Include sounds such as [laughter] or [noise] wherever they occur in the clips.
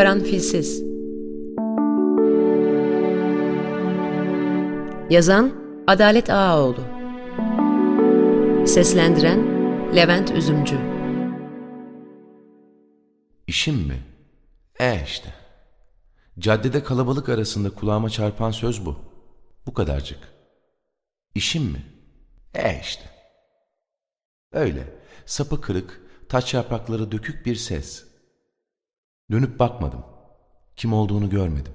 Karanfilsiz Yazan Adalet Ağaoğlu Seslendiren Levent Üzümcü İşim mi? E işte. Caddede kalabalık arasında kulağıma çarpan söz bu. Bu kadarcık. İşim mi? E işte. Öyle. Sapı kırık, taç yaprakları dökük bir ses. Dönüp bakmadım. Kim olduğunu görmedim.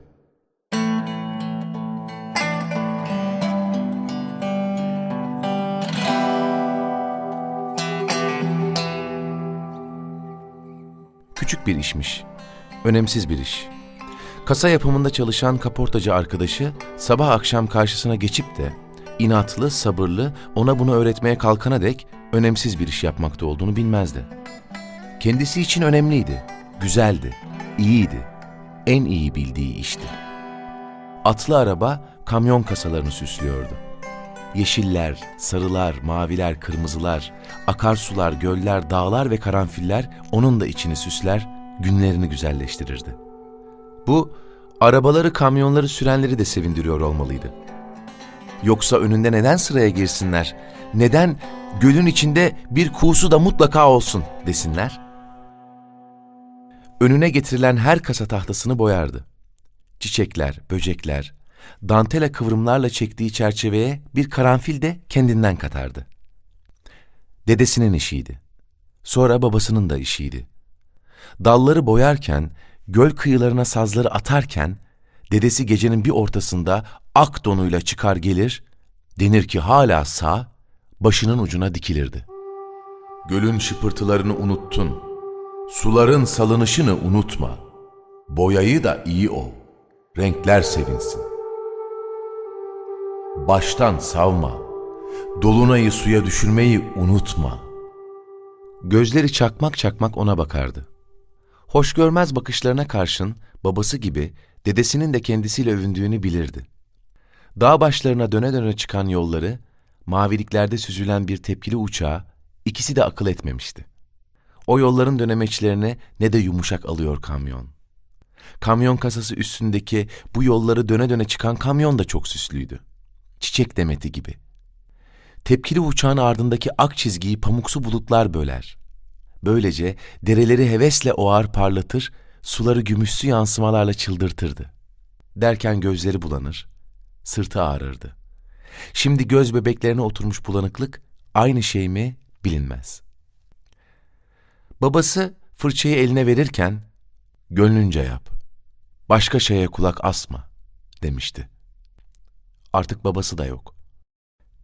Küçük bir işmiş. Önemsiz bir iş. Kasa yapımında çalışan kaportacı arkadaşı sabah akşam karşısına geçip de inatlı, sabırlı, ona bunu öğretmeye kalkana dek önemsiz bir iş yapmakta olduğunu bilmezdi. Kendisi için önemliydi, güzeldi, iyiydi. En iyi bildiği işti. Atlı araba kamyon kasalarını süslüyordu. Yeşiller, sarılar, maviler, kırmızılar, akarsular, göller, dağlar ve karanfiller onun da içini süsler, günlerini güzelleştirirdi. Bu, arabaları, kamyonları sürenleri de sevindiriyor olmalıydı. Yoksa önünde neden sıraya girsinler, neden gölün içinde bir kuğusu da mutlaka olsun desinler? Önüne getirilen her kasa tahtasını boyardı. Çiçekler, böcekler, dantela kıvrımlarla çektiği çerçeveye bir karanfil de kendinden katardı. Dedesinin işiydi. Sonra babasının da işiydi. Dalları boyarken, göl kıyılarına sazları atarken, dedesi gecenin bir ortasında ak donuyla çıkar gelir, denir ki hala sağ, başının ucuna dikilirdi. Gölün şıpırtılarını unuttun, suların salınışını unutma, boyayı da iyi ol, renkler sevinsin. Baştan savma, dolunayı suya düşürmeyi unutma. Gözleri çakmak çakmak ona bakardı. Hoş görmez bakışlarına karşın babası gibi dedesinin de kendisiyle övündüğünü bilirdi. Dağ başlarına döne döne çıkan yolları, maviliklerde süzülen bir tepkili uçağa ikisi de akıl etmemişti. O yolların dönemeçlerine ne de yumuşak alıyor kamyon. Kamyon kasası üstündeki bu yolları döne döne çıkan kamyon da çok süslüydü. Çiçek demeti gibi. Tepkili uçağın ardındaki ak çizgiyi pamuksu bulutlar böler. Böylece dereleri hevesle oğar parlatır, suları gümüşsü yansımalarla çıldırtırdı. Derken gözleri bulanır, sırtı ağrırdı. Şimdi göz bebeklerine oturmuş bulanıklık aynı şey mi bilinmez. Babası fırçayı eline verirken gönlünce yap. Başka şeye kulak asma demişti. Artık babası da yok.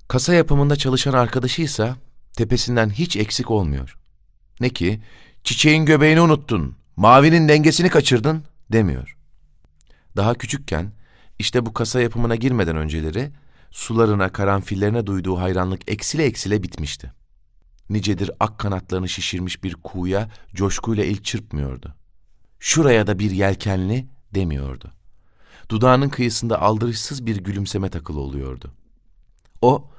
Kasa yapımında çalışan arkadaşıysa tepesinden hiç eksik olmuyor. Ne ki çiçeğin göbeğini unuttun, mavinin dengesini kaçırdın demiyor. Daha küçükken işte bu kasa yapımına girmeden önceleri sularına, karanfillerine duyduğu hayranlık eksile eksile bitmişti. Nicedir ak kanatlarını şişirmiş bir kuğuya coşkuyla el çırpmıyordu. Şuraya da bir yelkenli demiyordu. Dudağının kıyısında aldırışsız bir gülümseme takılı oluyordu. O,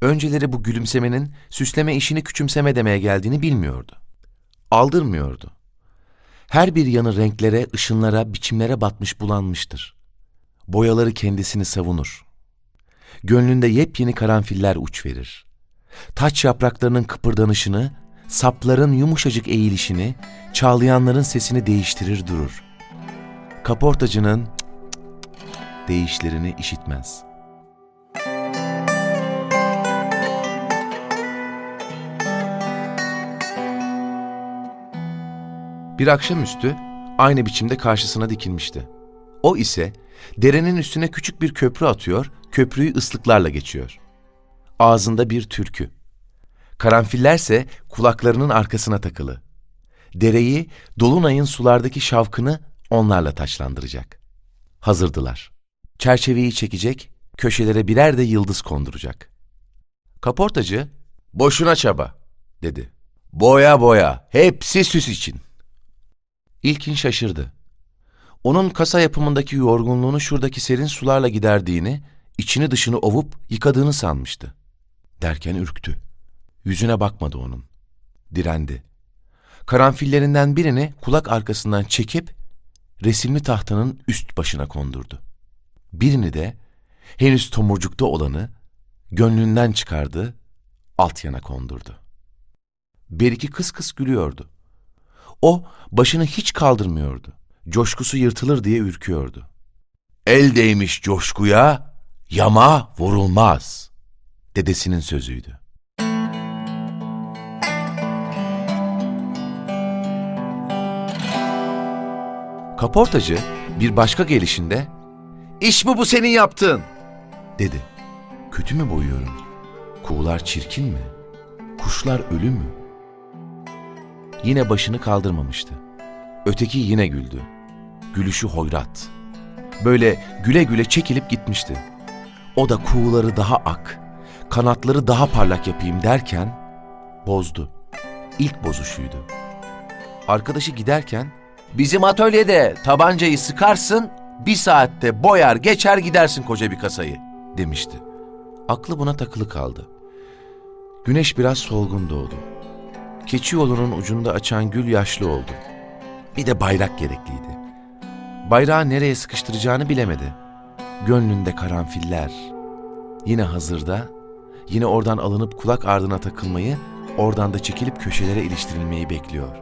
önceleri bu gülümsemenin süsleme işini küçümseme demeye geldiğini bilmiyordu. Aldırmıyordu. Her bir yanı renklere, ışınlara, biçimlere batmış bulanmıştır. Boyaları kendisini savunur. Gönlünde yepyeni karanfiller uç verir. Taç yapraklarının kıpırdanışını, sapların yumuşacık eğilişini, çağlayanların sesini değiştirir durur. Kaportacının değişlerini işitmez. Bir akşamüstü aynı biçimde karşısına dikilmişti. O ise derenin üstüne küçük bir köprü atıyor, köprüyü ıslıklarla geçiyor. Ağzında bir türkü. Karanfillerse kulaklarının arkasına takılı. Dereyi, dolunayın sulardaki şavkını onlarla taçlandıracak. Hazırdılar. Çerçeveyi çekecek, köşelere birer de yıldız konduracak. Kaportacı, boşuna çaba, dedi. Boya boya, hepsi süs için. İlkin şaşırdı. Onun kasa yapımındaki yorgunluğunu şuradaki serin sularla giderdiğini, içini dışını ovup yıkadığını sanmıştı. Derken ürktü. Yüzüne bakmadı onun. Direndi. Karanfillerinden birini kulak arkasından çekip resimli tahtanın üst başına kondurdu. Birini de henüz tomurcukta olanı gönlünden çıkardı, alt yana kondurdu. Beriki kıs kıs gülüyordu. O başını hiç kaldırmıyordu. Coşkusu yırtılır diye ürküyordu. El değmiş coşkuya, yama vurulmaz. Dedesinin sözüydü. Kaportacı bir başka gelişinde "İş mi bu senin yaptığın?" dedi. Kötü mü boyuyorum? Kuğular çirkin mi? Kuşlar ölü mü? Yine başını kaldırmamıştı. Öteki yine güldü. Gülüşü hoyrat. Böyle güle güle çekilip gitmişti. O da kuğuları daha ak, kanatları daha parlak yapayım derken bozdu. İlk bozuşuydu. Arkadaşı giderken bizim atölyede tabancayı sıkarsın bir saatte boyar geçer gidersin koca bir kasayı demişti. Aklı buna takılı kaldı. Güneş biraz solgun doğdu. Keçi yolunun ucunda açan gül yaşlı oldu. Bir de bayrak gerekliydi. Bayrağı nereye sıkıştıracağını bilemedi. Gönlünde karanfiller. Yine hazırda, yine oradan alınıp kulak ardına takılmayı, oradan da çekilip köşelere iliştirilmeyi bekliyor.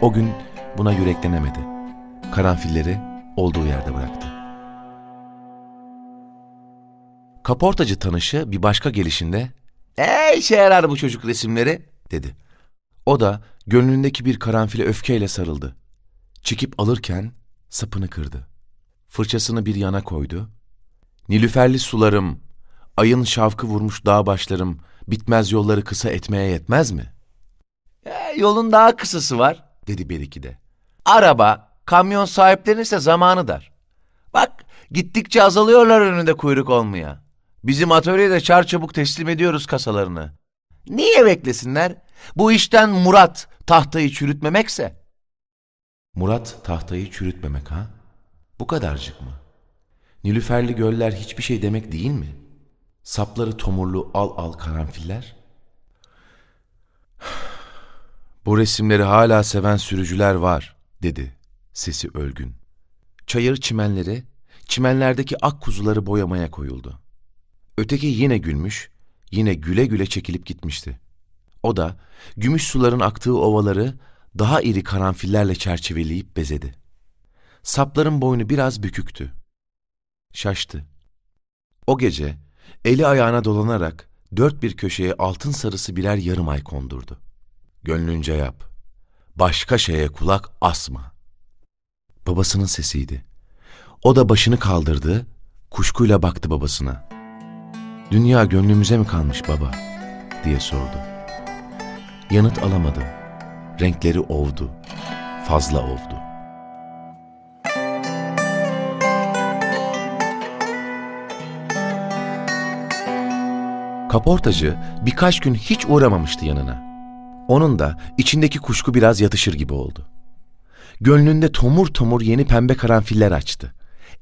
O gün buna yüreklenemedi. Karanfilleri olduğu yerde bıraktı. Kaportacı tanışı bir başka gelişinde ''Ee işe yarar bu çocuk resimleri'' dedi. O da gönlündeki bir karanfile öfkeyle sarıldı. Çekip alırken sapını kırdı. Fırçasını bir yana koydu. Nilüferli sularım, ayın şavkı vurmuş dağ başlarım, bitmez yolları kısa etmeye yetmez mi? "E, yolun daha kısası var, dedi Beriki de. Araba, kamyon sahiplerinin ise zamanı dar. Bak, gittikçe azalıyorlar önünde kuyruk olmaya. Bizim atölyede çar çabuk teslim ediyoruz kasalarını. Niye beklesinler? Bu işten Murat tahtayı çürütmemekse. Murat tahtayı çürütmemek ha? Bu kadarcık mı? Nilüferli göller hiçbir şey demek değil mi? Sapları tomurlu al al karanfiller. [sighs] Bu resimleri hala seven sürücüler var, dedi sesi ölgün. Çayır çimenleri, çimenlerdeki ak kuzuları boyamaya koyuldu. Öteki yine gülmüş, yine güle güle çekilip gitmişti. O da gümüş suların aktığı ovaları daha iri karanfillerle çerçeveleyip bezedi. Sapların boynu biraz büküktü. Şaştı. O gece eli ayağına dolanarak dört bir köşeye altın sarısı birer yarım ay kondurdu. Gönlünce yap. Başka şeye kulak asma. Babasının sesiydi. O da başını kaldırdı, kuşkuyla baktı babasına. Dünya gönlümüze mi kalmış baba? diye sordu. Yanıt alamadı. Renkleri ovdu. Fazla ovdu. Kaportacı birkaç gün hiç uğramamıştı yanına. Onun da içindeki kuşku biraz yatışır gibi oldu. Gönlünde tomur tomur yeni pembe karanfiller açtı.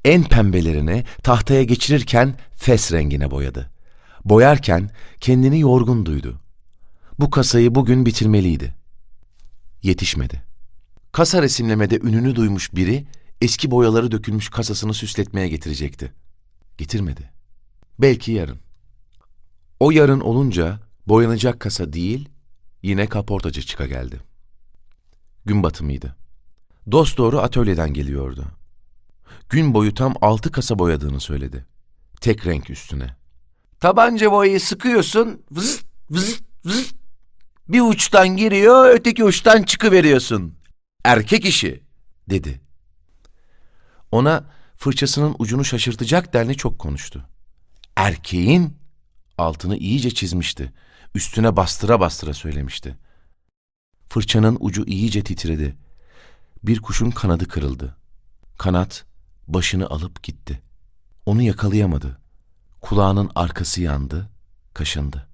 En pembelerini tahtaya geçirirken fes rengine boyadı. Boyarken kendini yorgun duydu. Bu kasayı bugün bitirmeliydi. Yetişmedi. Kasa resimlemede ününü duymuş biri eski boyaları dökülmüş kasasını süsletmeye getirecekti. Getirmedi. Belki yarın. O yarın olunca boyanacak kasa değil, yine kaportacı çıka geldi. Gün batımıydı. Dost doğru atölyeden geliyordu. Gün boyu tam altı kasa boyadığını söyledi. Tek renk üstüne. Tabanca boyayı sıkıyorsun, vız vız vız. Bir uçtan giriyor, öteki uçtan çıkıveriyorsun. Erkek işi, dedi. Ona fırçasının ucunu şaşırtacak denli çok konuştu. Erkeğin altını iyice çizmişti. Üstüne bastıra bastıra söylemişti. Fırçanın ucu iyice titredi. Bir kuşun kanadı kırıldı. Kanat başını alıp gitti. Onu yakalayamadı. Kulağının arkası yandı, kaşındı.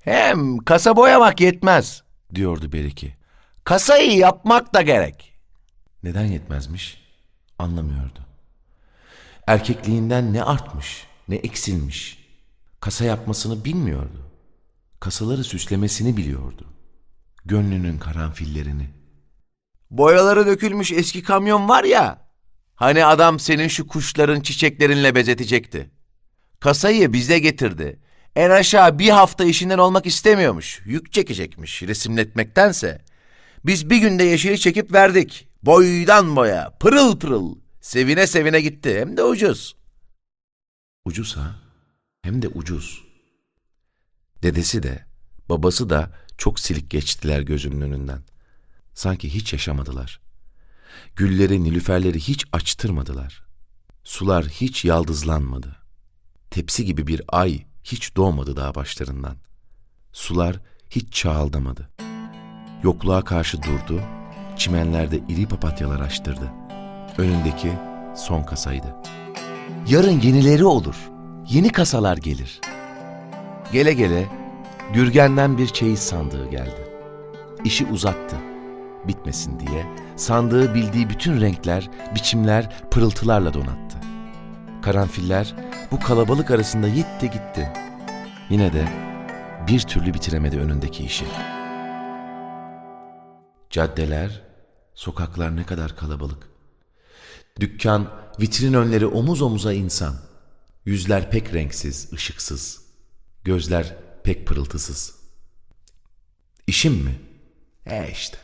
Hem kasa boyamak yetmez, diyordu Beriki. Kasayı yapmak da gerek. Neden yetmezmiş? Anlamıyordu. Erkekliğinden ne artmış, ne eksilmiş. Kasa yapmasını bilmiyordu. Kasaları süslemesini biliyordu. Gönlünün karanfillerini. boyaları dökülmüş eski kamyon var ya. Hani adam senin şu kuşların çiçeklerinle bezetecekti. Kasayı bize getirdi. En aşağı bir hafta işinden olmak istemiyormuş. Yük çekecekmiş resimletmektense. Biz bir günde yeşili çekip verdik. Boydan boya, pırıl pırıl. Sevine sevine gitti. Hem de ucuz. Ucuz ha? Hem de ucuz. Dedesi de, babası da çok silik geçtiler gözümün önünden. Sanki hiç yaşamadılar. Gülleri, nilüferleri hiç açtırmadılar. Sular hiç yaldızlanmadı. Tepsi gibi bir ay hiç doğmadı dağ başlarından. Sular hiç çağaldamadı. Yokluğa karşı durdu, çimenlerde iri papatyalar açtırdı. Önündeki son kasaydı. Yarın yenileri olur, yeni kasalar gelir. Gele gele Gürgen'den bir çeyiz sandığı geldi. İşi uzattı. Bitmesin diye sandığı bildiği bütün renkler, biçimler, pırıltılarla donattı. Karanfiller bu kalabalık arasında gitti gitti. Yine de bir türlü bitiremedi önündeki işi. Caddeler, sokaklar ne kadar kalabalık. Dükkan, vitrin önleri omuz omuza insan. Yüzler pek renksiz, ışıksız. Gözler pek pırıltısız. İşim mi? E işte.